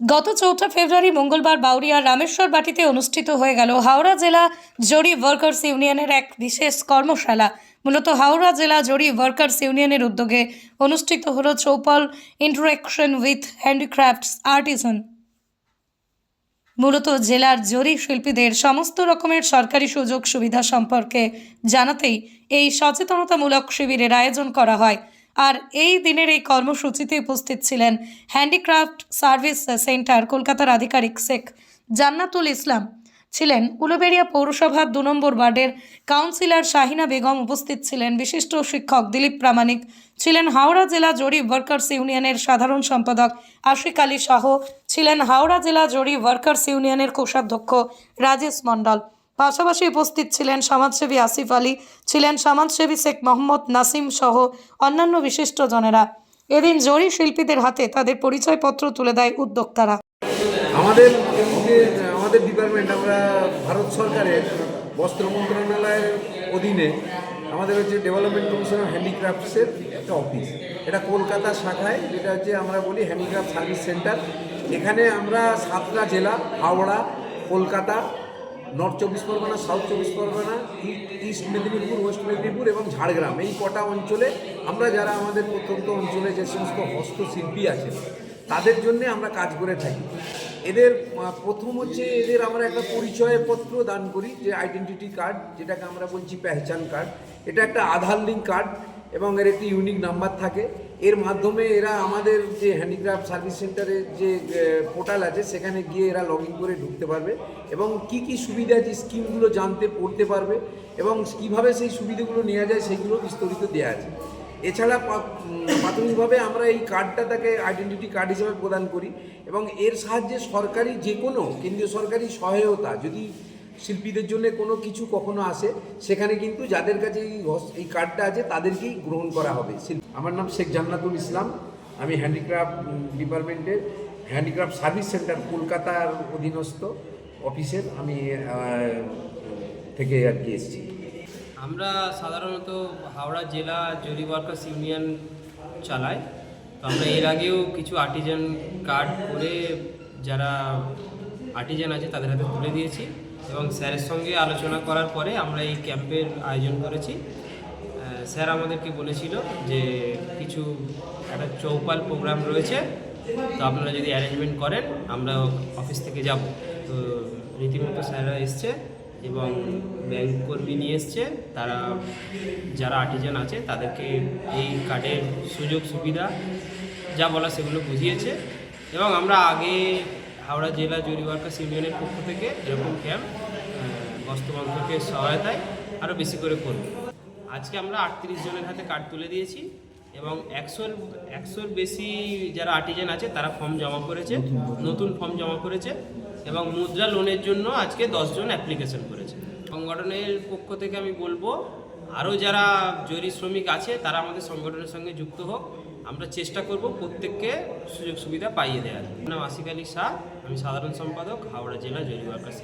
গত চৌঠা ফেব্রুয়ারি মঙ্গলবার বাউরিয়ার রামেশ্বর বাটিতে অনুষ্ঠিত হয়ে গেল হাওড়া জেলা জরি ওয়ার্কার্স ইউনিয়নের এক বিশেষ কর্মশালা। মূলত হাওড়া জেলা জরি ওয়ার্কার্স ইউনিয়নের উদ্যোগে অনুষ্ঠিত হল Chaupal interaction with handicrafts artisan. মূলত জেলার জরি শিল্পীদের সমস্ত রকমের সরকারি সুযোগ সুবিধা সম্পর্কে জানাতেই এই সচেতনতামূলক শিবিরের আয়োজন করা হয়। আর এই দিনের এই কর্মসূচিতে উপস্থিত ছিলেন হ্যান্ডিক্রাফট সার্ভিস সেন্টার কলকাতার আধিকারিক শেখ জান্নাতুল ইসলাম। ছিলেন উলুবেড়িয়া পৌরসভার দু নম্বর ওয়ার্ডের কাউন্সিলর শাহিনা বেগম উপস্থিত ছিলেন বিশিষ্ট শিক্ষক দিলীপ প্রামাণিক। ছিলেন হাওড়া জেলা জরি ওয়ার্কার্স ইউনিয়নের সাধারণ সম্পাদক আশিক আলী শাহ। ছিলেন হাওড়া জেলা জরি ওয়ার্কার্স ইউনিয়নের কোষাধ্যক্ষ রাজেশ মণ্ডল। পাশাপাশি উপস্থিত ছিলেন সমাজসেবী আসিফ আলী, ছিলেন সমাজসেবী শেখ মোহাম্মদ নাসিম সহ অন্যান্য বিশিষ্টজনেরা এদিন জরি শিল্পীদের হাতে তাদের পরিচয়পত্র তুলে দেয় উদ্যোক্তারা। আমাদের আমাদের ডিপার্টমেন্ট আমরা ভারত সরকারের বস্ত্র মন্ত্রণালয়ের অধীনে আমাদের হচ্ছে ডেভেলপমেন্ট কমিশন অফ হ্যান্ডিক্রাফটসের একটা অফিস এটা কলকাতা শাখায়, যেটা হচ্ছে আমরা বলি হ্যান্ডিক্রাফট সার্ভিস সেন্টার এখানে আমরা সাতটা জেলা, হাওড়া, কলকাতা নর্থ চব্বিশ পরগনা, সাউথ চব্বিশ পরগনা, ইস্ট মেদিনীপুর, ওয়েস্ট মেদিনীপুর এবং ঝাড়গ্রাম। এই কটা অঞ্চলে আমরা যারা আমাদের প্রত্যন্ত অঞ্চলে যে সমস্ত হস্তশিল্পী আছেন তাদের জন্য আমরা কাজ করে থাকি। এদের প্রথম হচ্ছে এদের আমরা একটা পরিচয়পত্র দান করি, যে আইডেন্টিটি কার্ড যেটাকে আমরা বলছি পেহচান কার্ড এটা একটা আধার লিঙ্ক কার্ড এবং এর একটি ইউনিক নাম্বার থাকে। এর মাধ্যমে এরা আমাদের যে হ্যান্ডিক্রাফট সার্ভিস সেন্টারের যে পোর্টাল আছে, সেখানে গিয়ে এরা লগ ইন করে ঢুকতে পারবে এবং কি কি সুবিধা আছে স্কিমগুলো জানতে, পড়তে পারবে এবং কীভাবে সেই সুবিধাগুলো নেওয়া যায়, সেগুলো বিস্তারিত দেওয়া আছে। এছাড়া প্রাথমিকভাবে আমরা এই কার্ডটা তাকে আইডেন্টিটি কার্ড হিসেবে প্রদান করি এবং এর সাহায্যে সরকারি যে কোনো কেন্দ্রীয় সরকারি সহায়তা, যদি শিল্পীদের জন্য কোনো কিছু কখনো আসে, সেখানে কিন্তু যাদের কাছে এই এই কার্ডটা আছে, তাদেরকেই গ্রহণ করা হবে। আমার নাম শেখ জান্নাতুল ইসলাম, আমি হ্যান্ডিক্রাফট ডিপার্টমেন্টের হ্যান্ডিক্রাফট সার্ভিস সেন্টার কলকাতার অধীনস্থ অফিসের, আমি থেকে আর কি এসেছি। আমরা সাধারণত হাওড়া জেলা জরি ওয়ার্কার্স ইউনিয়ন চালাই। তো আমরা এর আগেও কিছু আর্টিজান কার্ড করে যারা আর্টিজান আছে তাদের হাতে তুলে দিয়েছি। এবং স্যারের সঙ্গে আলোচনা করার পরে আমরা এই ক্যাম্পের আয়োজন করেছি। স্যার আমাদেরকে বলেছিল যে কিছু একটা চৌপাল প্রোগ্রাম রয়েছে, তো আপনারা যদি অ্যারেঞ্জমেন্ট করেন, আমরা অফিস থেকে যাব। তো রীতিমতো স্যাররা এসছে এবং ব্যাংক কর্মী নিয়ে এসছে। তারা যারা আর্টিজান আছে, তাদেরকে এই কার্ডের সুযোগ সুবিধা যা বলা সেগুলো বুঝিয়েছে। এবং আমরা আগে হাওড়া জেলা জরি ওয়ার্কার্স ইউনিয়নের পক্ষ থেকে এরকম ক্যাম্প বস্ত্র মন্ত্রকের সহায়তায় আরও বেশি করে করব। আজকে আমরা আটত্রিশ জনের হাতে কার্ড তুলে দিয়েছি এবং একশোর একশোর বেশি যারা আর্টিজেন আছে তারা ফর্ম জমা করেছে নতুন ফর্ম জমা করেছে এবং মুদ্রা লোনের জন্য আজকে দশজন অ্যাপ্লিকেশন করেছে। সংগঠনের পক্ষ থেকে আমি বলব আরও যারা জরি শ্রমিক আছে তারা আমাদের সংগঠনের সঙ্গে যুক্ত হোক। আমরা চেষ্টা করব প্রত্যেককে সুযোগ সুবিধা পাইয়ে দেওয়ার। নাম আসিক আলী শাহ, আমি সাধারণ সম্পাদক, হাওড়া জেলা জৈব আকাশ